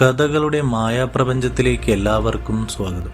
കഥകളുടെ മായാപ്രപഞ്ചത്തിലേക്ക് എല്ലാവർക്കും സ്വാഗതം.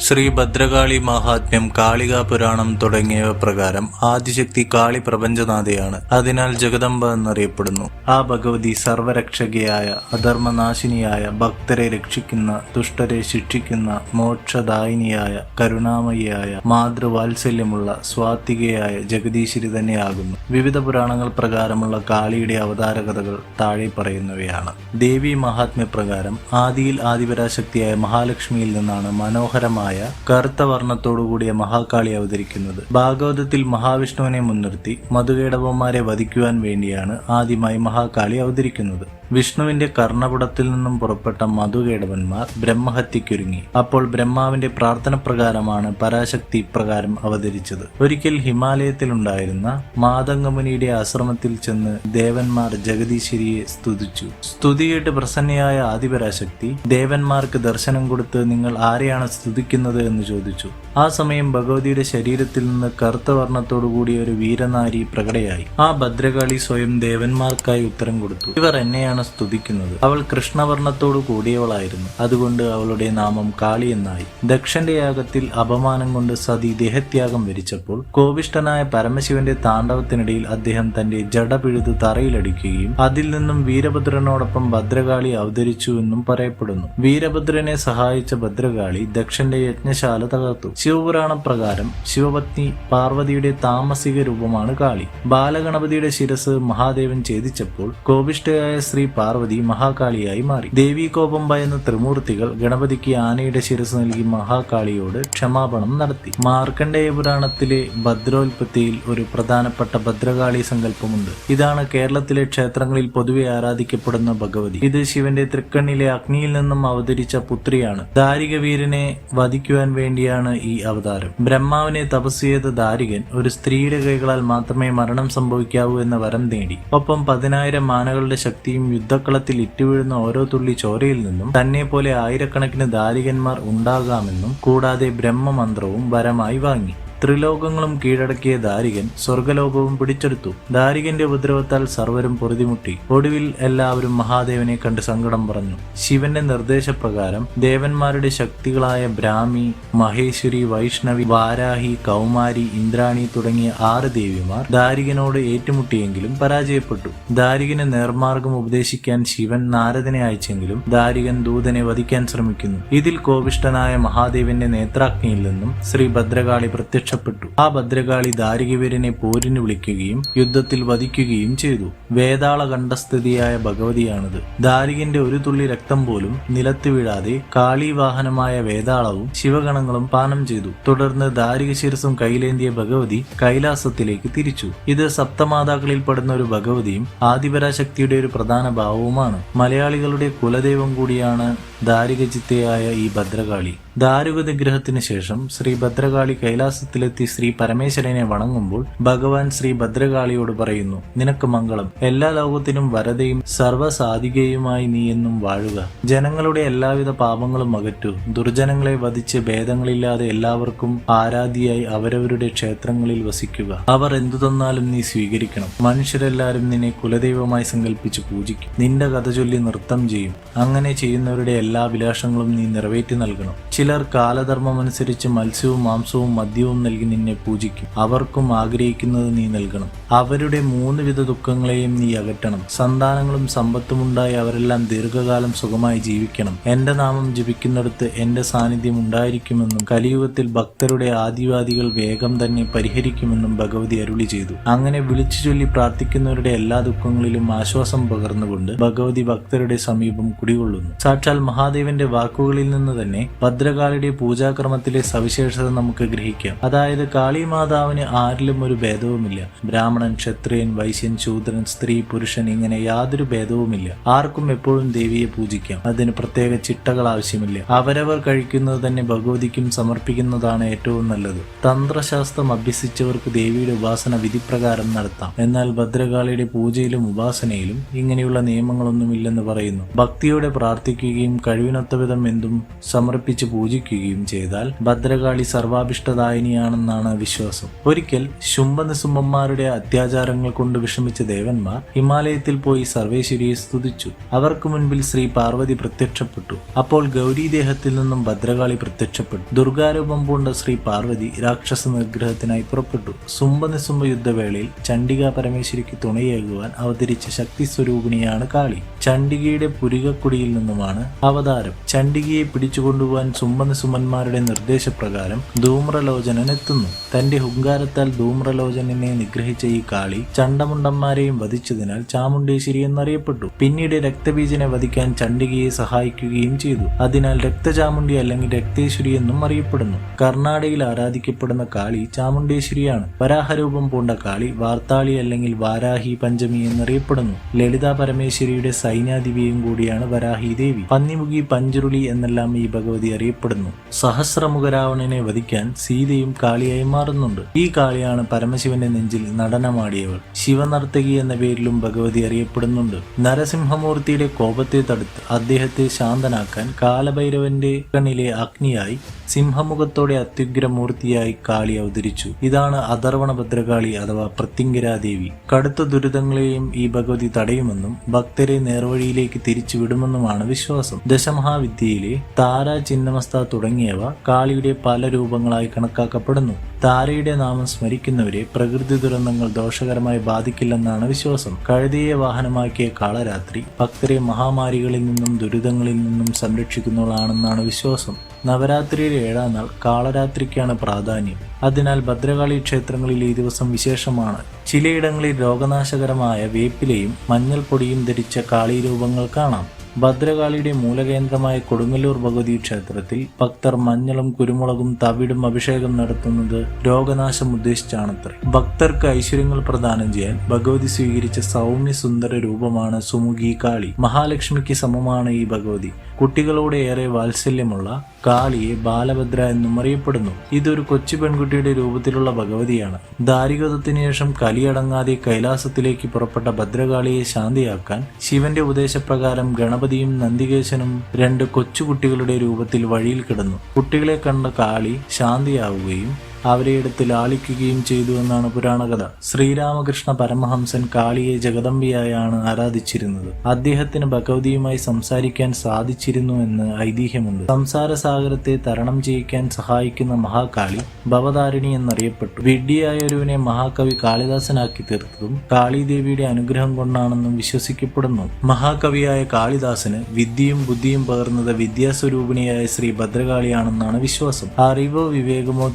ശ്രീ ഭദ്രകാളി മഹാത്മ്യം കാളികാ പുരാണം തുടങ്ങിയവ പ്രകാരം ആദിശക്തി കാളി പ്രപഞ്ചനാഥയാണ്. അതിനാൽ ജഗദംബ എന്നറിയപ്പെടുന്നു. ആ ഭഗവതി സർവരക്ഷകയായ അധർമ്മനാശിനിയായ ഭക്തരെ രക്ഷിക്കുന്ന ദുഷ്ടരെ ശിക്ഷിക്കുന്ന മോക്ഷദായിനിയായ കരുണാമയിയായ മാതൃവാത്സല്യമുള്ള സ്വാത്വികയായ ജഗദീശ്വരി തന്നെയാകുന്നു. വിവിധ പുരാണങ്ങൾ പ്രകാരമുള്ള കാളിയുടെ അവതാരകഥകൾ താഴെ പറയുന്നവയാണ്. ദേവി മഹാത്മ്യ പ്രകാരം ആദിയിൽ ആദിപരാശക്തിയായ മഹാലക്ഷ്മിയിൽ നിന്നാണ് മനോഹരമായ കറുത്ത വർണത്തോടുകൂടിയ മഹാകാളി അവതരിക്കുന്നത് ഭാഗവതത്തിൽ മഹാവിഷ്ണുവിനെ മുൻനിർത്തി മധുകേടവന്മാരെ വധിക്കുവാൻ വേണ്ടിയാണ് ആദ്യമായി മഹാകാളി അവതരിക്കുന്നത്. വിഷ്ണുവിന്റെ കർണപുടത്തിൽ നിന്നും പുറപ്പെട്ട മധുകേടവന്മാർ ബ്രഹ്മഹത്യക്കൊരുങ്ങി അപ്പോൾ ബ്രഹ്മാവിന്റെ പ്രാർത്ഥന പ്രകാരമാണ് പരാശക്തി ഇപ്രകാരം അവതരിച്ചത്. ഒരിക്കൽ ഹിമാലയത്തിലുണ്ടായിരുന്ന മാതംഗമുനിയുടെ ആശ്രമത്തിൽ ചെന്ന് ദേവന്മാർ ജഗദീശ്വരിയെ സ്തുതിച്ചു. സ്തുതിയിട്ട് പ്രസന്നയായ ആദിപരാശക്തി ദേവന്മാർക്ക് ദർശനം കൊടുത്ത് നിങ്ങൾ ആരെയാണ് സ്തുതിക്കുന്നത്? എന്ന് ചോദിച്ചു. ആ സമയം ഭഗവതിയുടെ ശരീരത്തിൽ നിന്ന് കറുത്ത വർണത്തോടു കൂടിയ ഒരു വീരനാരി പ്രകടയായി. ആ ഭദ്രകാളി സ്വയം ദേവന്മാർക്കായി ഉത്തരം കൊടുത്തു. ഇവർ എന്നെയാണ് സ്തുതിക്കുന്നത്. അവൾ കൃഷ്ണവർണത്തോടു കൂടിയവളായിരുന്നു. അതുകൊണ്ട് അവളുടെ നാമം കാളി എന്നായി. ദക്ഷന്റെ യാഗത്തിൽ അപമാനം കൊണ്ട് സതി ദേഹത്യാഗം വരിച്ചപ്പോൾ കോപിഷ്ടനായ പരമശിവന്റെ താണ്ഡവത്തിനിടയിൽ അദ്ദേഹം തന്റെ ജട പിഴുത് തറയിലടിക്കുകയും അതിൽ നിന്നും വീരഭദ്രനോടൊപ്പം ഭദ്രകാളി അവതരിച്ചു എന്നും പറയപ്പെടുന്നു. വീരഭദ്രനെ സഹായിച്ച ഭദ്രകാളി ദക്ഷന്റെ യജ്ഞശാല തകർത്തു. ശിവപുരാണ പ്രകാരം ശിവപത്നി പാർവതിയുടെ താമസിക രൂപമാണ് കാളി. ബാലഗണപതിയുടെ ശിരസ് മഹാദേവൻ ഛേദിച്ചപ്പോൾ കോപിഷ്ഠയായ ശ്രീ പാർവതി മഹാകാളിയായി മാറി. ദേവീകോപം ഭയന്ന ത്രിമൂർത്തികൾ ഗണപതിക്ക് ആനയുടെ ശിരസ് നൽകി മഹാകാളിയോട് ക്ഷമാപണം നടത്തി. മാർക്കണ്ഡേയ പുരാണത്തിലെ ഭദ്രോൽപത്തിയിൽ ഒരു പ്രധാനപ്പെട്ട ഭദ്രകാളി സങ്കല്പമുണ്ട്. ഇതാണ് കേരളത്തിലെ ക്ഷേത്രങ്ങളിൽ പൊതുവെ ആരാധിക്കപ്പെടുന്ന ഭഗവതി. ഇത് ശിവന്റെ തൃക്കണ്ണിലെ അഗ്നിയിൽ നിന്നും അവതരിച്ച പുത്രിയാണ്. ദാരികവീരനെ വധിക്കുവാൻ വേണ്ടിയാണ് ഈ അവതാരം. ബ്രഹ്മാവിനെ തപസ് ചെയ്ത ദാരികൻ ഒരു സ്ത്രീയുടെ കൈകളാൽ മാത്രമേ മരണം സംഭവിക്കാവൂ എന്ന വരം നേടി. ഒപ്പം പതിനായിരം മാനകളുടെ ശക്തിയും യുദ്ധക്കളത്തിൽ ഇറ്റുവീഴുന്ന ഓരോ തുള്ളി ചോരയിൽ നിന്നും തന്നെ പോലെ ആയിരക്കണക്കിന് ദാരികന്മാർ ഉണ്ടാകാമെന്നും കൂടാതെ ബ്രഹ്മമന്ത്രവും വരമായി വാങ്ങി. ത്രിലോകങ്ങളും കീഴടക്കിയ ദാരികൻ സ്വർഗലോകവും പിടിച്ചെടുത്തു. ദാരികന്റെ ഉപദ്രവത്താൽ സർവരും പൊറുതിമുട്ടി. ഒടുവിൽ എല്ലാവരും മഹാദേവനെ കണ്ട് സങ്കടം പറഞ്ഞു. ശിവന്റെ നിർദ്ദേശപ്രകാരം ദേവന്മാരുടെ ശക്തികളായ ബ്രാഹ്മി മഹേശ്വരി വൈഷ്ണവി വാരാഹി കൗമാരി ഇന്ദ്രാണി തുടങ്ങിയ ആറ് ദേവിമാർ ദാരികനോട് ഏറ്റുമുട്ടിയെങ്കിലും പരാജയപ്പെട്ടു. ദാരികന് നേർമാർഗം ഉപദേശിക്കാൻ ശിവൻ നാരദനെ അയച്ചെങ്കിലും ദാരികൻ ദൂതനെ വധിക്കാൻ ശ്രമിക്കുന്നു. ഇതിൽ കോപിഷ്ടനായ മഹാദേവന്റെ നേത്രാഗ്നിയിൽ നിന്നും ശ്രീ ഭദ്രകാളി പ്രത്യക്ഷപ്പെട്ടു ആ ഭദ്രകാളി ദാരികവീരനെ പോരിന് വിളിക്കുകയും യുദ്ധത്തിൽ വധിക്കുകയും ചെയ്തു. വേതാള കണ്ഠസ്ഥിതിയായ ഭഗവതിയാണിത്. ദാരികന്റെ ഒരു തുള്ളി രക്തം പോലും നിലത്ത് വീഴാതെ കാളി വാഹനമായ വേതാളവും ശിവഗണങ്ങളും പാനം ചെയ്തു. തുടർന്ന് ദാരിക ശിരസും കൈലേന്തിയ ഭഗവതി കൈലാസത്തിലേക്ക് തിരിച്ചു. ഇത് സപ്തമാതാക്കളിൽ പെടുന്ന ഒരു ഭഗവതിയും ആദിപരാശക്തിയുടെ ഒരു പ്രധാന ഭാവവുമാണ്. മലയാളികളുടെ കുലദൈവം കൂടിയാണ് ദാരികചിത്തയായ ഈ ഭദ്രകാളി. ദാരുകത ഗ്രഹത്തിന് ശേഷം ശ്രീ ഭദ്രകാളി കൈലാസത്തിലെത്തി ശ്രീ പരമേശ്വരനെ വണങ്ങുമ്പോൾ ഭഗവാൻ ശ്രീ ഭദ്രകാളിയോട് പറയുന്നു നിനക്ക് മംഗളം. എല്ലാ ലോകത്തിനും വരതയും സർവസാധികയുമായി നീ എന്നും വാഴുക. ജനങ്ങളുടെ എല്ലാവിധ പാപങ്ങളും അകറ്റു. ദുർജനങ്ങളെ വധിച്ച് ഭേദങ്ങളില്ലാതെ എല്ലാവർക്കും ആരാധിയായി അവരവരുടെ ക്ഷേത്രങ്ങളിൽ വസിക്കുക. അവർ എന്തു തന്നാലും നീ സ്വീകരിക്കണം. മനുഷ്യരെല്ലാവരും നിന്നെ കുലദൈവമായി സങ്കല്പിച്ച് പൂജിക്കും. നിന്റെ കഥ ചൊല്ലി നൃത്തം ചെയ്യും. അങ്ങനെ ചെയ്യുന്നവരുടെ എല്ലാ അഭിലാഷങ്ങളും നീ നിറവേറ്റി നൽകണം. ചിലർ കാലധർമ്മമനുസരിച്ച് മത്സ്യവും മാംസവും മദ്യവും നൽകി നിന്നെ പൂജിക്കും. അവർക്കും ആഗ്രഹിക്കുന്നത് നീ നൽകണം. അവരുടെ മൂന്ന് വിധ ദുഃഖങ്ങളെയും നീ അകറ്റണം. സന്താനങ്ങളും സമ്പത്തും ഉണ്ടായി അവരെല്ലാം ദീർഘകാലം സുഖമായി ജീവിക്കണം. എന്റെ നാമം ജപിക്കുന്നിടത്ത് എന്റെ സാന്നിധ്യം ഉണ്ടായിരിക്കുമെന്നും കലിയുഗത്തിൽ ഭക്തരുടെ ആദിവാദികൾ വേഗം തന്നെ പരിഹരിക്കുമെന്നും ഭഗവതി അരുളി ചെയ്തു. അങ്ങനെ വിളിച്ചു ചൊല്ലി പ്രാർത്ഥിക്കുന്നവരുടെ എല്ലാ ദുഃഖങ്ങളിലും ആശ്വാസം പകർന്നുകൊണ്ട് ഭഗവതി ഭക്തരുടെ സമീപം കുടികൊള്ളുന്നു. സാക്ഷാൽ മഹാദേവന്റെ വാക്കുകളിൽ നിന്ന് തന്നെ ഭദ്രകാളിയുടെ പൂജാക്രമത്തിലെ സവിശേഷത നമുക്ക് ഗ്രഹിക്കാം. അതായത് കാളിമാതാവിന് ആരിലും ഒരു ഭേദവുമില്ല. ബ്രാഹ്മണൻ ക്ഷത്രിയൻ വൈശ്യൻ ശൂദ്രൻ സ്ത്രീ പുരുഷൻ ഇങ്ങനെ യാതൊരു ഭേദവുമില്ല. ആർക്കും എപ്പോഴും ദേവിയെ പൂജിക്കാം. അതിന് പ്രത്യേക ചിട്ടകൾ ആവശ്യമില്ല. അവരവർ കഴിക്കുന്നത് തന്നെ ഭഗവതിക്കും സമർപ്പിക്കുന്നതാണ് ഏറ്റവും നല്ലത്. തന്ത്രശാസ്ത്രം അഭ്യസിച്ചവർക്ക് ദേവിയുടെ ഉപാസന വിധിപ്രകാരം നടത്താം. എന്നാൽ ഭദ്രകാളിയുടെ പൂജയിലും ഉപാസനയിലും ഇങ്ങനെയുള്ള നിയമങ്ങളൊന്നുമില്ലെന്ന് പറയുന്നു. ഭക്തിയോടെ പ്രാർത്ഥിക്കുകയും കഴിവിനൊത്ത വിധം എന്തും സമർപ്പിച്ച് പൂജിക്കുകയും ചെയ്താൽ ഭദ്രകാളി സർവാഭിഷ്ടദായിനിയാണെന്നാണ് വിശ്വാസം. ഒരിക്കൽ ശുംഭനിസുംബന്മാരുടെ അത്യാചാരങ്ങൾ കൊണ്ട് വിഷമിച്ച ദേവന്മാർ ഹിമാലയത്തിൽ പോയി സർവേശ്വരിയെ സ്തുതിച്ചു. അവർക്ക് മുൻപിൽ ശ്രീ പാർവതി പ്രത്യക്ഷപ്പെട്ടു. അപ്പോൾ ഗൗരീദേഹത്തിൽ നിന്നും ഭദ്രകാളി പ്രത്യക്ഷപ്പെട്ടു. ദുർഗാരൂപം പൂണ്ട ശ്രീ പാർവതി രാക്ഷസ നിഗ്രഹത്തിനായി പുറപ്പെട്ടു. സുംബനിസുംബ യുദ്ധവേളയിൽ ചണ്ഡിക പരമേശ്വരിക്ക് തുണയേകുവാൻ അവതരിച്ച ശക്തി സ്വരൂപിണിയാണ് കാളി. ചണ്ഡികയുടെ പുരികക്കുടിയിൽ നിന്നുമാണ് അവതാരം ചണ്ഡികയെ പിടിച്ചുകൊണ്ടുപോകാൻ സുംഭനിസുമന്മാരുടെ നിർദ്ദേശപ്രകാരം ധൂമ്രലോചനൻ എത്തുന്നു. തന്റെ ഹുങ്കാരത്താൽ ധൂമ്രലോചനനെ നിഗ്രഹിച്ച ഈ കാളി ചണ്ടമുണ്ടന്മാരെയും വധിച്ചതിനാൽ ചാമുണ്ടേശ്വരി എന്നറിയപ്പെട്ടു. പിന്നീട് രക്തബീജനെ വധിക്കാൻ ചണ്ഡികയെ സഹായിക്കുകയും ചെയ്തു. അതിനാൽ രക്തചാമുണ്ടി അല്ലെങ്കിൽ രക്തേശ്വരി എന്നും അറിയപ്പെടുന്നു. കർണാടകയിൽ ആരാധിക്കപ്പെടുന്ന കാളി ചാമുണ്ടേശ്വരിയാണ്. വരാഹരൂപം പൂണ്ട കാളി വാർത്താളി അല്ലെങ്കിൽ വാരാഹി പഞ്ചമി എന്നറിയപ്പെടുന്നു. ലളിതാ പരമേശ്വരിയുടെ സൈന്യാധിപിയും കൂടിയാണ് വരാഹി ദേവി. പന്നിമുഖി പഞ്ചുരുളി എന്നെല്ലാം ഈ ഭഗവതി അറിയപ്പെടുന്നു. സഹസ്രമുഖ രാവണനെ വധിക്കാൻ സീതയും കാളിയായി മാറുന്നുണ്ട്. ഈ കാളിയാണ് പരമശിവന്റെ നെഞ്ചിൽ നടനമാടിയവൾ. ശിവനർത്തകി എന്ന പേരിലും ഭഗവതി അറിയപ്പെടുന്നുണ്ട്. നരസിംഹമൂർത്തിയുടെ കോപത്തെ തടുത്ത് അദ്ദേഹത്തെ ശാന്തനാക്കാൻ കാലഭൈരവന്റെ കണ്ണിലെ അഗ്നിയായി സിംഹമുഖത്തോടെ അത്യുഗ്രമൂർത്തിയായി കാളി അവതരിച്ചു. ഇതാണ് അധർവണ ഭദ്രകാളി അഥവാ പ്രത്യങ്കരാദേവി കടുത്ത ദുരിതങ്ങളെയും ഈ ഭഗവതി തടയുമെന്നും ഭക്തരെ നേർവഴിയിലേക്ക് തിരിച്ചു വിടുമെന്നുമാണ് വിശ്വാസം. ദശമഹാവിദ്യയിലെ താര ചിന്നമസ്ത തുടങ്ങിയവ കാളിയുടെ പല രൂപങ്ങളായി കണക്കാക്കപ്പെടുന്നു. താരയുടെ നാമം സ്മരിക്കുന്നവരെ പ്രകൃതി ദുരന്തങ്ങൾ ദോഷകരമായി ബാധിക്കില്ലെന്നാണ് വിശ്വാസം. കഴുതയെ വാഹനമാക്കിയ കാളരാത്രി ഭക്തരെ മഹാമാരികളിൽ നിന്നും ദുരിതങ്ങളിൽ നിന്നും സംരക്ഷിക്കുന്നവളാണെന്നാണ് വിശ്വാസം. നവരാത്രിയിലെ ഏഴാം നാൾ കാളരാത്രിക്കാണ് പ്രാധാന്യം. അതിനാൽ ഭദ്രകാളി ക്ഷേത്രങ്ങളിൽ ഈ ദിവസം വിശേഷമാണ്. ചിലയിടങ്ങളിൽ രോഗനാശകരമായ വേപ്പിലയും മഞ്ഞൾപ്പൊടിയും ധരിച്ച കാളീരൂപങ്ങൾ കാണാം. ഭദ്രകാളിയുടെ മൂലകേന്ദ്രമായ കൊടുങ്ങല്ലൂർ ഭഗവതി ക്ഷേത്രത്തിൽ ഭക്തർ മഞ്ഞളും കുരുമുളകും തവിടും അഭിഷേകം നടത്തുന്നത് രോഗനാശം ഉദ്ദേശിച്ചാണത്രേ. ഭക്തർക്ക് ഐശ്വര്യങ്ങൾ പ്രദാനം ചെയ്യാൻ ഭഗവതി സ്വീകരിച്ച സൗമ്യ സുന്ദര രൂപമാണ് സുമുഖി കാളി. മഹാലക്ഷ്മിക്ക് സമമാണ് ഈ ഭഗവതി. കുട്ടികളോട് ഏറെ വാത്സല്യമുള്ള കാളിയെ ബാലഭദ്ര എന്നും അറിയപ്പെടുന്നു ഇതൊരു കൊച്ചു പെൺകുട്ടിയുടെ രൂപത്തിലുള്ള ഭഗവതിയാണ്. ദാരികതത്തിന് ശേഷം കലിയടങ്ങാതെ കൈലാസത്തിലേക്ക് പുറപ്പെട്ട ഭദ്രകാളിയെ ശാന്തിയാക്കാൻ ശിവന്റെ ഉപദേശപ്രകാരം ഗണപതിയും നന്ദികേശനും രണ്ട് കൊച്ചുകുട്ടികളുടെ രൂപത്തിൽ വഴിയിൽ കിടന്നു. കുട്ടികളെ കണ്ട കാളി ശാന്തിയാവുകയും അവരെ എടുത്ത് ലാളിക്കുകയും ചെയ്തു എന്നാണ് പുരാണകഥ. ശ്രീരാമകൃഷ്ണ പരമഹംസൻ കാളിയെ ജഗദമ്പിയായാണ് ആരാധിച്ചിരുന്നത്. അദ്ദേഹത്തിന് ഭഗവതിയുമായി സംസാരിക്കാൻ സാധിച്ചിരുന്നു എന്ന് ഐതിഹ്യമുണ്ട്. സംസാര സാഗരത്തെ തരണം ചെയ്യിക്കാൻ സഹായിക്കുന്ന മഹാകാളി ഭവതാരിണി എന്നറിയപ്പെട്ടു. വിഡ്ഢിയായ ഒരുവിനെ മഹാകവി കാളിദാസനാക്കി തീർത്തതും കാളിദേവിയുടെ അനുഗ്രഹം കൊണ്ടാണെന്നും വിശ്വസിക്കപ്പെടുന്നു. മഹാകവിയായ കാളിദാസന് വിദ്യയും ബുദ്ധിയും പകർന്നത് വിദ്യാസ്വരൂപിണിയായ ശ്രീ ഭദ്രകാളിയാണെന്നാണ് വിശ്വാസം. അറിവോ വിവേകമോ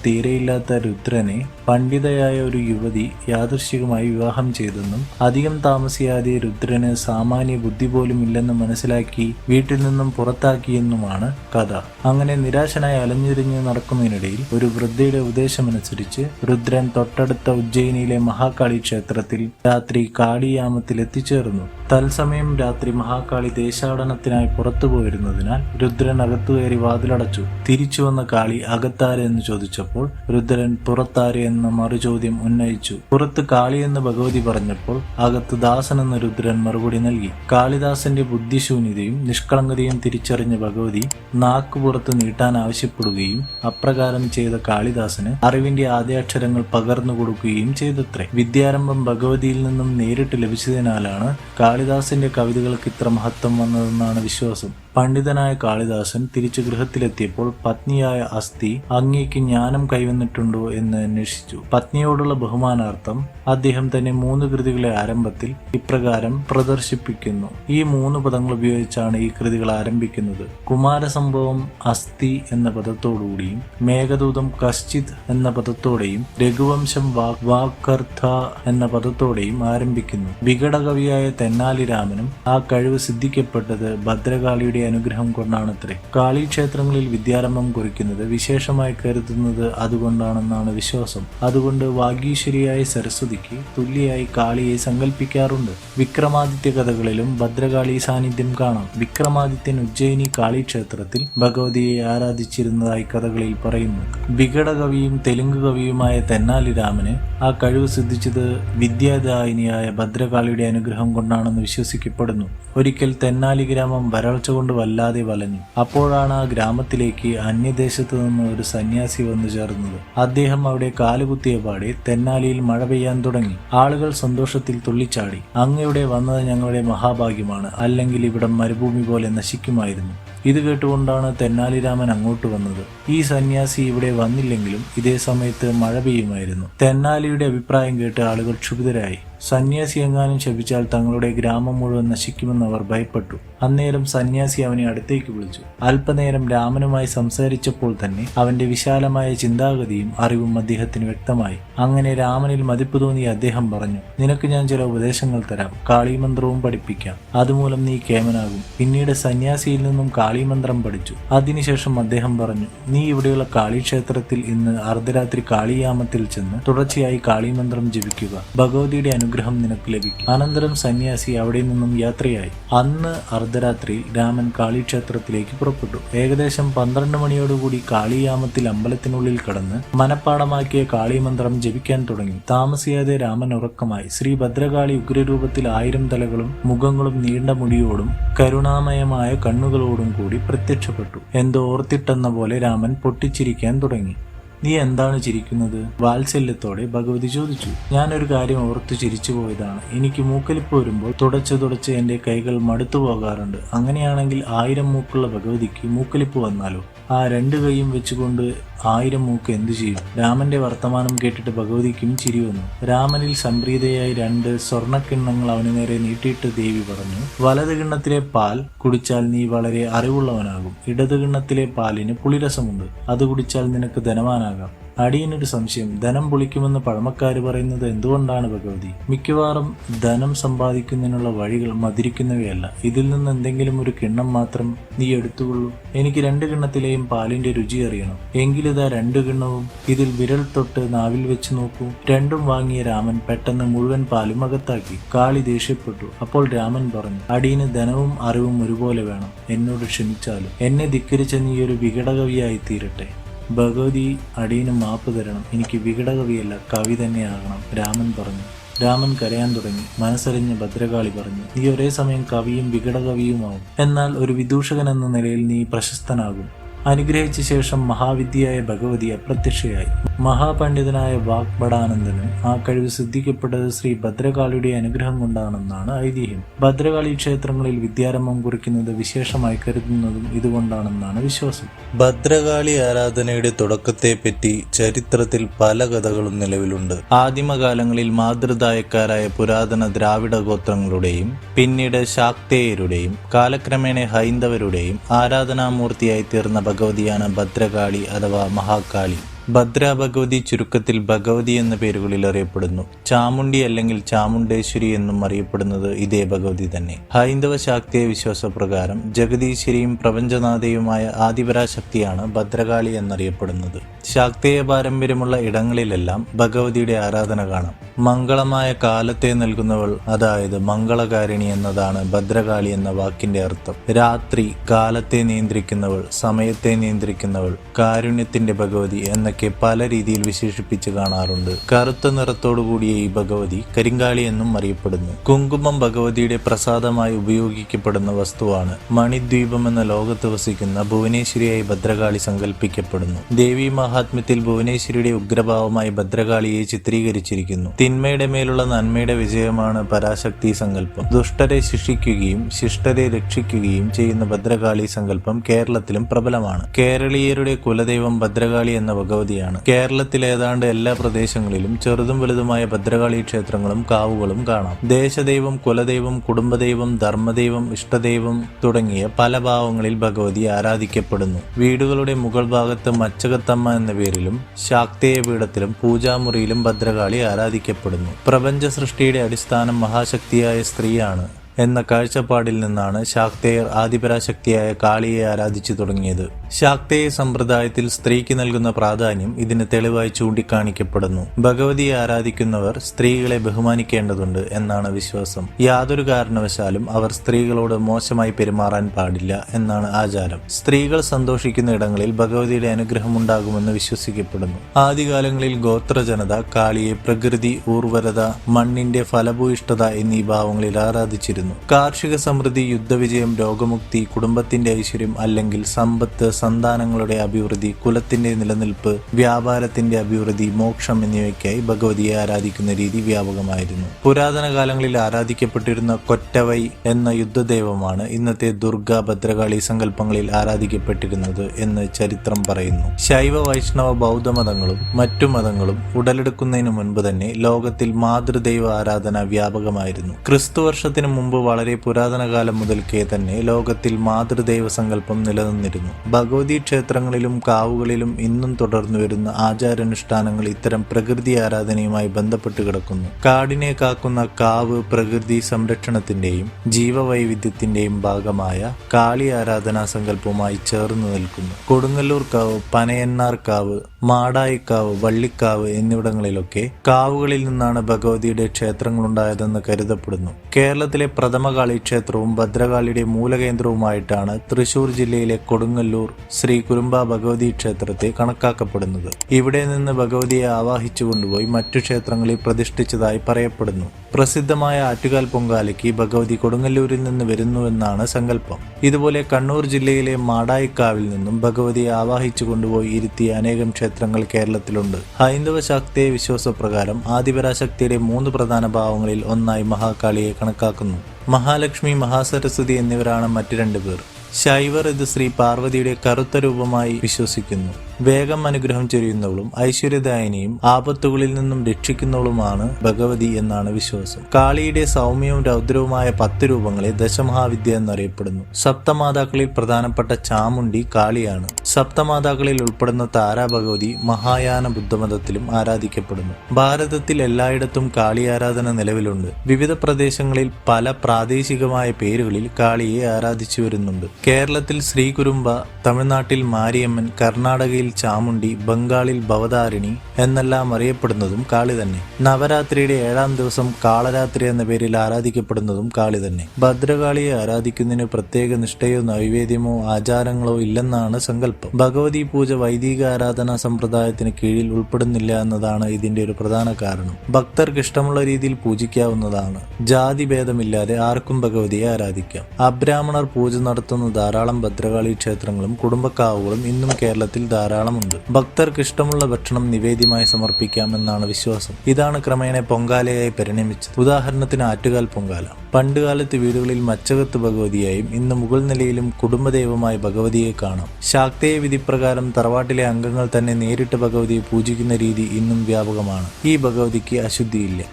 തീരെയില്ലാത്ത രുദ്രനെ പണ്ഡിതയായ ഒരു യുവതി യാദൃശികമായി വിവാഹം ചെയ്തെന്നും അധികം താമസിയാതെ രുദ്രന് സാമാന്യ ബുദ്ധി പോലും ഇല്ലെന്ന് മനസ്സിലാക്കി വീട്ടിൽ നിന്നും പുറത്താക്കിയെന്നുമാണ് കഥ. അങ്ങനെ നിരാശനായി അലഞ്ഞിരിഞ്ഞ് നടക്കുന്നതിനിടയിൽ ഒരു വൃദ്ധയുടെ ഉപദേശമനുസരിച്ച് രുദ്രൻ തൊട്ടടുത്ത ഉജ്ജയിനിയിലെ മഹാകാളി ക്ഷേത്രത്തിൽ രാത്രി കാളിയാമത്തിൽ എത്തിച്ചേർന്നു. തത്സമയം രാത്രി മഹാകാളി ദേശാടനത്തിനായി പുറത്തു പോയിരുന്നതിനാൽ രുദ്രൻ അകത്തു കയറി വാതിലടച്ചു. തിരിച്ചു വന്ന കാളി അകത്താരെ എന്ന് ചോദിച്ചപ്പോൾ രുദ്രൻ പുറത്താരെ എന്ന മറുചോദ്യം ഉന്നയിച്ചു. പുറത്ത് കാളി എന്ന് ഭഗവതി പറഞ്ഞപ്പോൾ അകത്ത് ദാസൻ എന്ന രുദ്രൻ മറുപടി നൽകി. കാളിദാസന്റെ ബുദ്ധിശൂന്യതയും നിഷ്കളങ്കതയും തിരിച്ചറിഞ്ഞ ഭഗവതി നാക്ക് പുറത്ത് നീട്ടാൻ ആവശ്യപ്പെടുകയും അപ്രകാരം ചെയ്ത കാളിദാസന് അറിവിന്റെ ആദ്യാക്ഷരങ്ങൾ പകർന്നു കൊടുക്കുകയും ചെയ്തത്രേ. വിദ്യാരംഭം ഭഗവതിയിൽ നിന്നും നേരിട്ട് ലഭിച്ചതിനാലാണ് കാളിദാസന്റെ കവിതകൾക്ക് ഇത്ര മഹത്വം വന്നതെന്നാണ് വിശ്വാസം. പണ്ഡിതനായ കാളിദാസൻ തിരിച്ചു ഗൃഹത്തിലെത്തിയപ്പോൾ പത്നിയായ അസ്ഥി അങ്ങേക്ക് ജ്ഞാനം കൈവന്നിട്ടുണ്ടോ എന്ന് അന്വേഷിച്ചു. പത്നിയോടുള്ള ബഹുമാനാർത്ഥം അദ്ദേഹം തന്നെ മൂന്ന് കൃതികളെ ആരംഭത്തിൽ ഇപ്രകാരം പ്രദർശിപ്പിക്കുന്നു. ഈ മൂന്ന് പദങ്ങൾ ഉപയോഗിച്ചാണ് ഈ കൃതികൾ ആരംഭിക്കുന്നത്. കുമാരസംഭവം അസ്ഥി എന്ന പദത്തോടുകൂടിയും മേഘദൂതം കശ്ചിത് എന്ന പദത്തോടെയും രഘുവംശം വാക് വാക്കർത്ഥ എന്ന പദത്തോടെയും ആരംഭിക്കുന്നു. വികടകവിയായ തെന്നാലി രാമനും ആ കഴിവ് സിദ്ധിക്കപ്പെട്ടത് ഭദ്രകാളിയുടെ അനുഗ്രഹം കൊണ്ടാണത്രേ കാളി ക്ഷേത്രങ്ങളിൽ വിദ്യാരംഭം കുറിക്കുന്നത് വിശേഷമായി കരുതുന്നത് അതുകൊണ്ടാണെന്നാണ് വിശ്വാസം. അതുകൊണ്ട് വാഗീശ്വരിയായ സരസ്വതിക്ക് തുല്യയായി കാളിയെ സങ്കല്പിക്കാറുണ്ട് വിക്രമാദിത്യ കഥകളിലും ഭദ്രകാളി സാന്നിധ്യം കാണാം. വിക്രമാദിത്യൻ ഉജ്ജയിനി കാളി ക്ഷേത്രത്തിൽ ഭഗവതിയെ ആരാധിച്ചിരുന്നതായി കഥകളിൽ പറയുന്നു. വികടകവിയും തെലുങ്ക് കവിയുമായ തെന്നാലി രാമന് ആ കഴിവ് സിദ്ധിച്ചത് വിദ്യാദായിനിയായ ഭദ്രകാളിയുടെ അനുഗ്രഹം കൊണ്ടാണെന്ന് വിശ്വസിക്കപ്പെടുന്നു. ഒരിക്കൽ തെന്നാലി ഗ്രാമം വരൾച്ച കൊണ്ട് കൊണ്ട് വല്ലാതെ വലഞ്ഞു. അപ്പോഴാണ് ആ ഗ്രാമത്തിലേക്ക് അന്യദേശത്തു നിന്ന് ഒരു സന്യാസി വന്നു ചേർന്നത്. അദ്ദേഹം അവിടെ കാലുകുത്തിയ പാടെ തെന്നാലിയിൽ മഴ പെയ്യാൻ തുടങ്ങി. ആളുകൾ സന്തോഷത്തിൽ തുള്ളിച്ചാടി. അങ്ങയുടെ വന്നത് ഞങ്ങളുടെ മഹാഭാഗ്യമാണ്. അല്ലെങ്കിൽ ഇവിടം മരുഭൂമി പോലെ നശിക്കുമായിരുന്നു. ഇത് കേട്ടുകൊണ്ടാണ് തെന്നാലിരാമൻ അങ്ങോട്ട് വന്നത്. ഈ സന്യാസി ഇവിടെ വന്നില്ലെങ്കിലും ഇതേ സമയത്ത് മഴ പെയ്യുമായിരുന്നു. തെന്നാലിയുടെ അഭിപ്രായം കേട്ട് ആളുകൾ ക്ഷുഭിതരായി. സന്യാസി എങ്ങാനും ശപിച്ചാൽ തങ്ങളുടെ ഗ്രാമം മുഴുവൻ നശിക്കുമെന്ന് അവർ ഭയപ്പെട്ടു. അന്നേരം സന്യാസി അവനെ അടുത്തേക്ക് വിളിച്ചു. അല്പനേരം രാമനുമായി സംസാരിച്ചപ്പോൾ തന്നെ അവന്റെ വിശാലമായ ചിന്താഗതിയും അറിവും അദ്ദേഹത്തിന് വ്യക്തമായി. അങ്ങനെ രാമനിൽ മതിപ്പ് തോന്നിയ അദ്ദേഹം പറഞ്ഞു നിനക്ക് ഞാൻ ചില ഉപദേശങ്ങൾ തരാം. കാളിമന്ത്രവും പഠിപ്പിക്കാം. അതുമൂലം നീ കേമനാകും. പിന്നീട് സന്യാസിയിൽ നിന്നും കാളിമന്ത്രം പഠിച്ചു. അതിനുശേഷം അദ്ദേഹം പറഞ്ഞു നീ ഇവിടെയുള്ള കാളിക്ഷേത്രത്തിൽ ഇന്ന് അർദ്ധരാത്രി കാളിയാമത്തിൽ ചെന്ന് തുടർച്ചയായി കാളിമന്ത്രം ജപിക്കുക. ഭഗവതിയുടെ അനുഗ്രഹം നിനക്ക് ലഭിക്കും. അനന്തരം സന്യാസി അവിടെ നിന്നും യാത്രയായി. അന്ന് അർദ്ധരാത്രി രാമൻ കാളിക്ഷേത്രത്തിലേക്ക് പുറപ്പെട്ടു. ഏകദേശം പന്ത്രണ്ട് മണിയോടുകൂടി കാളിയാമത്തിൽ അമ്പലത്തിനുള്ളിൽ കടന്ന് മനപ്പാടമാക്കിയ കാളിമന്ത്രം ജപിക്കാൻ തുടങ്ങി. താമസിയാതെ രാമൻ ഉറക്കമായി. ശ്രീ ഭദ്രകാളി ഉഗ്രരൂപത്തിൽ ആയിരം തലകളും മുഖങ്ങളും നീണ്ട മുടിയോടും കരുണാമയമായ കണ്ണുകളോടും കൂടി പ്രത്യക്ഷപ്പെട്ടു. എന്തോ ഓർത്തിട്ടെന്ന പോലെ രാമൻ പൊട്ടിച്ചിരിക്കാൻ തുടങ്ങി. നീ എന്താണ് ചിരിക്കുന്നത്? വാത്സല്യത്തോടെ ഭഗവതി ചോദിച്ചു. ഞാനൊരു കാര്യം ഓർത്തു ചിരിച്ചു പോയതാണ്. എനിക്ക് മൂക്കലിപ്പ് വരുമ്പോൾ തുടച്ച് തുടച്ച് എന്റെ കൈകൾ മടുത്തു പോകാറുണ്ട്. അങ്ങനെയാണെങ്കിൽ ആയിരം മൂക്കുള്ള ഭഗവതിക്ക് മൂക്കലിപ്പ് വന്നാലോ? ആ രണ്ട് കൈയും വെച്ചുകൊണ്ട് ആയിരം മൂക്ക് എന്തു ചെയ്യും? രാമന്റെ വർത്തമാനം കേട്ടിട്ട് ഭഗവതിക്കും ചിരി വന്നു. രാമനിൽ സംപ്രീതയായി രണ്ട് സ്വർണക്കിണ്ണങ്ങൾ അവന് നേരെ നീട്ടിയിട്ട് ദേവി പറഞ്ഞു വലത് കിണ്ണത്തിലെ പാൽ കുടിച്ചാൽ നീ വളരെ അറിവുള്ളവനാകും. ഇടത് കിണ്ണത്തിലെ പാലിന് പുളിരസമുണ്ട്. അത് കുടിച്ചാൽ നിനക്ക് ധനവാനാകാം. അടിയനൊരു സംശയം. ധനം പൊളിക്കുമെന്ന് പഴമക്കാര് പറയുന്നത് എന്തുകൊണ്ടാണ് ഭഗവതി? മിക്കവാറും ധനം സമ്പാദിക്കുന്നതിനുള്ള വഴികൾ മതിരിക്കുന്നവയല്ല. ഇതിൽ നിന്ന് എന്തെങ്കിലും ഒരു കിണ്ണം മാത്രം നീ എടുത്തുകൊള്ളൂ. എനിക്ക് രണ്ട് കിണ്ണത്തിലെയും പാലിന്റെ രുചി അറിയണം. എങ്കിലിതാ രണ്ടു കിണ്ണവും. ഇതിൽ വിരൽ തൊട്ട് നാവിൽ വെച്ച് നോക്കൂ. രണ്ടും വാങ്ങിയ രാമൻ പെട്ടെന്ന് മുഴുവൻ പാലും അകത്താക്കി. കാളി ദേഷ്യപ്പെട്ടു. അപ്പോൾ രാമൻ പറഞ്ഞു അടിയന് ധനവും അറിവും ഒരുപോലെ വേണം. എന്നോട് ക്ഷമിച്ചാലും. എന്നെ ധിക്കരിച്ച നീ ഒരു വികടകവിയായി തീരട്ടെ. ഭഗവതി അടിയന് മാപ്പ് തരണം. എനിക്ക് വികടകവിയല്ല കവി തന്നെയാകണം രാമൻ പറഞ്ഞു. രാമൻ കരയാൻ തുടങ്ങി മനസ്സറിഞ്ഞ് ഭദ്രകാളി പറഞ്ഞു നീ ഒരേ സമയം കവിയും വികടകവിയുമാവും. എന്നാൽ ഒരു വിദൂഷകൻ എന്ന നിലയിൽ നീ പ്രശസ്തനാകും. അനുഗ്രഹിച്ച ശേഷം മഹാവിദ്യയായ ഭഗവതി അപ്രത്യക്ഷയായി. മഹാപണ്ഡിതനായ വാഗ്ഭടാനന്ദനും ആ കഴിവ് സിദ്ധിക്കപ്പെട്ടത് ശ്രീ ഭദ്രകാളിയുടെ അനുഗ്രഹം കൊണ്ടാണെന്നാണ് ഐതിഹ്യം. ഭദ്രകാളി ക്ഷേത്രങ്ങളിൽ വിദ്യാരംഭം കുറിക്കുന്നത് വിശേഷമായി കരുതുന്നതും ഇതുകൊണ്ടാണെന്നാണ് വിശ്വാസം. ഭദ്രകാളി ആരാധനയുടെ തുടക്കത്തെപ്പറ്റി ചരിത്രത്തിൽ പല കഥകളും നിലവിലുണ്ട്. ആദിമകാലങ്ങളിൽ മാതൃദായക്കാരായ പുരാതന ദ്രാവിഡ ഗോത്രങ്ങളുടെയും പിന്നീട് ശാക്തേയരുടെയും കാലക്രമേണ ഹൈന്ദവരുടെയും ആരാധനാമൂർത്തിയായി തീർന്ന ഭഗവതിയാണ് ഭദ്രകാളി അഥവാ മഹാകാളി. ഭദ്ര ഭഗവതി ചുരുക്കത്തിൽ ഭഗവതി എന്ന പേരുകളിൽ അറിയപ്പെടുന്നു. ചാമുണ്ടി അല്ലെങ്കിൽ ചാമുണ്ടേശ്വരി എന്നും അറിയപ്പെടുന്നത് ഇതേ ഭഗവതി തന്നെ. ഹൈന്ദവ ശാക്തീയ വിശ്വാസപ്രകാരം ജഗദീശ്വരിയും പ്രപഞ്ചനാഥയുമായ ആദിപരാശക്തിയാണ് ഭദ്രകാളി എന്നറിയപ്പെടുന്നത്. ശാക്തേയ പാരമ്പര്യമുള്ള ഇടങ്ങളിലെല്ലാം ഭഗവതിയുടെ ആരാധന കാണാം. മംഗളമായ കാലത്തെ നൽകുന്നവൾ അതായത് മംഗളകാരിണി എന്നതാണ് ഭദ്രകാളി എന്ന വാക്കിന്റെ അർത്ഥം. രാത്രി കാലത്തെ നിയന്ത്രിക്കുന്നവൾ സമയത്തെ നിയന്ത്രിക്കുന്നവൾ കാരുണ്യത്തിന്റെ ഭഗവതി എന്നൊക്കെ പല രീതിയിൽ വിശേഷിപ്പിച്ച് കാണാറുണ്ട്. കറുത്ത നിറത്തോടുകൂടിയ ഈ ഭഗവതി കരിങ്കാളി എന്നും അറിയപ്പെടുന്നു. കുങ്കുമം ഭഗവതിയുടെ പ്രസാദമായി ഉപയോഗിക്കപ്പെടുന്ന വസ്തുവാണ്. മണിദ്വീപം എന്ന ലോകത്ത് വസിക്കുന്ന ഭുവനേശ്വരിയായി ഭദ്രകാളി സങ്കല്പിക്കപ്പെടുന്നു. ദേവി മഹാത്മ്യത്തിൽ ഭുവനേശ്വരിയുടെ ഉഗ്രഭാവമായി ഭദ്രകാളിയെ ചിത്രീകരിച്ചിരിക്കുന്നു. തിന്മയുടെ മേലുള്ള നന്മയുടെ വിജയമാണ് പരാശക്തി സങ്കല്പം. ദുഷ്ടരെ ശിക്ഷിക്കുകയും ശിഷ്ടരെ രക്ഷിക്കുകയും ചെയ്യുന്ന ഭദ്രകാളി സങ്കല്പം കേരളത്തിലും പ്രബലമാണ്. കേരളീയരുടെ കുലദൈവം ഭദ്രകാളി എന്ന ഭഗവതിയാണ് കേരളത്തിലെ ഏതാണ്ട് എല്ലാ പ്രദേശങ്ങളിലും ചെറുതും വലുതുമായ ഭദ്രകാളി ക്ഷേത്രങ്ങളും കാവുകളും കാണാം. ദേശദൈവം കുലദൈവം കുടുംബദൈവം ധർമ്മദൈവം ഇഷ്ടദൈവം തുടങ്ങിയ പല ഭാവങ്ങളിൽ ഭഗവതി ആരാധിക്കപ്പെടുന്നു. വീടുകളുടെ മുകൾ ഭാഗത്ത് മച്ചകത്തമ്മ എന്ന പേരിലും ശാക്തേയ പീഠത്തിലും പൂജാമുറിയിലും ഭദ്രകാളി ആരാധിക്കപ്പെടുന്നു. പ്രപഞ്ച സൃഷ്ടിയുടെ അടിസ്ഥാനം മഹാശക്തിയായ സ്ത്രീയാണ് എന്ന കാഴ്ചപ്പാടിൽ നിന്നാണ് ശാക്തേയർ ആദിപരാശക്തിയായ കാളിയെ ആരാധിച്ചു തുടങ്ങിയത്. ശാക്തേയ സമ്പ്രദായത്തിൽ സ്ത്രീക്ക് നൽകുന്ന പ്രാധാന്യം ഇതിന് തെളിവായി ചൂണ്ടിക്കാണിക്കപ്പെടുന്നു. ഭഗവതിയെ ആരാധിക്കുന്നവർ സ്ത്രീകളെ ബഹുമാനിക്കേണ്ടതുണ്ട് എന്നാണ് വിശ്വാസം. യാതൊരു കാരണവശാലും അവർ സ്ത്രീകളോട് മോശമായി പെരുമാറാൻ പാടില്ല എന്നാണ് ആചാരം. സ്ത്രീകൾ സന്തോഷിക്കുന്ന ഇടങ്ങളിൽ ഭഗവതിയുടെ അനുഗ്രഹം ഉണ്ടാകുമെന്ന് വിശ്വസിക്കപ്പെടുന്നു. ആദ്യകാലങ്ങളിൽ ഗോത്ര ജനത കാളിയെ പ്രകൃതി ഊർവരത മണ്ണിന്റെ ഫലഭൂയിഷ്ഠത എന്നീ ഭാവങ്ങളിൽ ആരാധിച്ചിരുന്നു. കാർഷിക സമൃദ്ധി യുദ്ധവിജയം രോഗമുക്തി കുടുംബത്തിന്റെ ഐശ്വര്യം അല്ലെങ്കിൽ സമ്പത്ത് സന്താനങ്ങളുടെ അഭിവൃദ്ധി കുലത്തിന്റെ നിലനിൽപ്പ് വ്യാപാരത്തിന്റെ അഭിവൃദ്ധി മോക്ഷം എന്നിവയ്ക്കായി ഭഗവതിയെ ആരാധിക്കുന്ന രീതി വ്യാപകമായിരുന്നു. പുരാതന കാലങ്ങളിൽ ആരാധിക്കപ്പെട്ടിരുന്ന കൊറ്റവൈ എന്ന യുദ്ധദൈവമാണ് ഇന്നത്തെ ദുർഗ ഭദ്രകാളി സങ്കല്പങ്ങളിൽ ആരാധിക്കപ്പെട്ടിരുന്നത് എന്ന് ചരിത്രം പറയുന്നു. ശൈവ വൈഷ്ണവ ബൗദ്ധ മതങ്ങളും മറ്റു മതങ്ങളും ഉടലെടുക്കുന്നതിന് മുൻപ് തന്നെ ലോകത്തിൽ മാതൃദൈവ ആരാധന വ്യാപകമായിരുന്നു. ക്രിസ്തു വർഷത്തിന് മുമ്പ് വളരെ പുരാതന കാലം മുതൽക്കേ തന്നെ ലോകത്തിൽ മാതൃദൈവ സങ്കല്പം നിലനിന്നിരുന്നു. ഭഗവതി ക്ഷേത്രങ്ങളിലും കാവുകളിലും ഇന്നും തുടർന്നു വരുന്ന ആചാരാനുഷ്ഠാനങ്ങൾ ഇത്തരം പ്രകൃതി ആരാധനയുമായി ബന്ധപ്പെട്ട് കിടക്കുന്നു. കാടിനെ കാക്കുന്ന കാവ് പ്രകൃതി സംരക്ഷണത്തിന്റെയും ജീവവൈവിധ്യത്തിന്റെയും ഭാഗമായ കാളി ആരാധനാ സങ്കല്പവുമായി ചേർന്ന് നിൽക്കുന്നു. കൊടുങ്ങല്ലൂർ കാവ് പനയന്നാർ കാവ് മാടായിക്കാവ് വള്ളിക്കാവ് എന്നിവിടങ്ങളിലൊക്കെ കാവുകളിൽ നിന്നാണ് ഭഗവതിയുടെ ക്ഷേത്രങ്ങൾ ഉണ്ടായതെന്ന് കരുതപ്പെടുന്നു. കേരളത്തിലെ പ്രഥമകാളി ക്ഷേത്രവും ഭദ്രകാളിയുടെ മൂലകേന്ദ്രവുമായിട്ടാണ് തൃശൂർ ജില്ലയിലെ കൊടുങ്ങല്ലൂർ ശ്രീ കുരുമ്പ ഭഗവതി ക്ഷേത്രത്തെ കണക്കാക്കപ്പെടുന്നത്. ഇവിടെ നിന്ന് ഭഗവതിയെ ആവാഹിച്ചു കൊണ്ടുപോയി മറ്റു ക്ഷേത്രങ്ങളിൽ പ്രതിഷ്ഠിച്ചതായി പറയപ്പെടുന്നു. പ്രസിദ്ധമായ ആറ്റുകാൽ പൊങ്കാലയ്ക്ക് ഭഗവതി കൊടുങ്ങല്ലൂരിൽ നിന്ന് വരുന്നുവെന്നാണ് സങ്കല്പം. ഇതുപോലെ കണ്ണൂർ ജില്ലയിലെ മാടായിക്കാവിൽ നിന്നും ഭഗവതിയെ ആവാഹിച്ചു കൊണ്ടുപോയി ഇരുത്തിയ അനേകം ക്ഷേത്രങ്ങൾ കേരളത്തിലുണ്ട്. ഹൈന്ദവ ശാക്തേയ വിശ്വാസപ്രകാരം ആദിപരാശക്തിയുടെ മൂന്ന് പ്രധാന ഭാവങ്ങളിൽ ഒന്നായി മഹാകാളിയെ കണക്കാക്കുന്നു. മഹാലക്ഷ്മി മഹാസരസ്വതി എന്നിവരാണ് മറ്റു രണ്ടു പേർ. ശൈവർ ഇത് ശ്രീ പാർവതിയുടെ കറുത്ത രൂപമായി വിശ്വസിക്കുന്നു. വേഗം അനുഗ്രഹം ചൊരിയുന്നവളും ഐശ്വര്യദായനിയും ആപത്തുകളിൽ നിന്നും രക്ഷിക്കുന്നവളുമാണ് ഭഗവതി എന്നാണ് വിശ്വാസം. കാളിയുടെ സൗമ്യവും രൗദ്രവുമായ പത്ത് രൂപങ്ങളെ ദശമഹാവിദ്യ എന്നറിയപ്പെടുന്നു. സപ്തമാതാക്കളിൽ പ്രധാനപ്പെട്ട ചാമുണ്ടി കാളിയാണ്. സപ്തമാതാക്കളിൽ ഉൾപ്പെടുന്ന താരാഭഗവതി മഹായാന ബുദ്ധമതത്തിലും ആരാധിക്കപ്പെടുന്നു. ഭാരതത്തിൽ എല്ലായിടത്തും കാളി ആരാധന നിലവിലുണ്ട്. വിവിധ പ്രദേശങ്ങളിൽ പല പ്രാദേശികമായ പേരുകളിൽ കാളിയെ ആരാധിച്ചു വരുന്നുണ്ട്. കേരളത്തിൽ ശ്രീകുരുമ്പ തമിഴ്നാട്ടിൽ മാരിയമ്മൻ കർണാടകയിൽ ചാമുണ്ടി ബംഗാളിൽ ഭവതാരിണി എന്നെല്ലാം അറിയപ്പെടുന്നതും കാളി തന്നെ. നവരാത്രിയുടെ ഏഴാം ദിവസം കാളരാത്രി എന്ന പേരിൽ ആരാധിക്കപ്പെടുന്നതും കാളി തന്നെ. ഭദ്രകാളിയെ ആരാധിക്കുന്നതിന് പ്രത്യേക നിഷ്ഠയോ നൈവേദ്യമോ ആചാരങ്ങളോ ഇല്ലെന്നാണ് സങ്കല്പം. ഭഗവതി പൂജ വൈദിക ആരാധനാ സമ്പ്രദായത്തിന് കീഴിൽ ഉൾപ്പെടുന്നില്ല എന്നതാണ് ഇതിന്റെ ഒരു പ്രധാന കാരണം. ഭക്തർക്ക് ഇഷ്ടമുള്ള രീതിയിൽ പൂജിക്കാവുന്നതാണ്. ജാതി ഭേദമില്ലാതെ ആർക്കും ഭഗവതിയെ ആരാധിക്കാം. അബ്രാഹ്മണർ പൂജ നടത്തുന്ന ധാരാളം ഭദ്രകാളി ക്ഷേത്രങ്ങളും കുടുംബക്കാവുകളും ഇന്നും കേരളത്തിൽ ധാരാളമുണ്ട്. ഭക്തർക്ക് ഇഷ്ടമുള്ള ഭക്ഷണം നിവേദ്യമായി സമർപ്പിക്കാമെന്നാണ് വിശ്വാസം. ഇതാണ് ക്രമേണ പൊങ്കാലയായി പരിണമിച്ചത്. ഉദാഹരണത്തിന് ആറ്റുകാൽ പൊങ്കാല. പണ്ടുകാലത്ത് വീടുകളിൽ മച്ചകത്ത് ഭഗവതിയായും ഇന്ന് മുകൾ നിലയിലും കുടുംബദൈവമായി ഭഗവതിയെ കാണാം. ശാക്തേയ വിധിപ്രകാരം തറവാട്ടിലെ അംഗങ്ങൾ തന്നെ നേരിട്ട് ഭഗവതിയെ പൂജിക്കുന്ന രീതി ഇന്നും വ്യാപകമാണ്. ഈ ഭഗവതിക്ക് അശുദ്ധിയില്ല.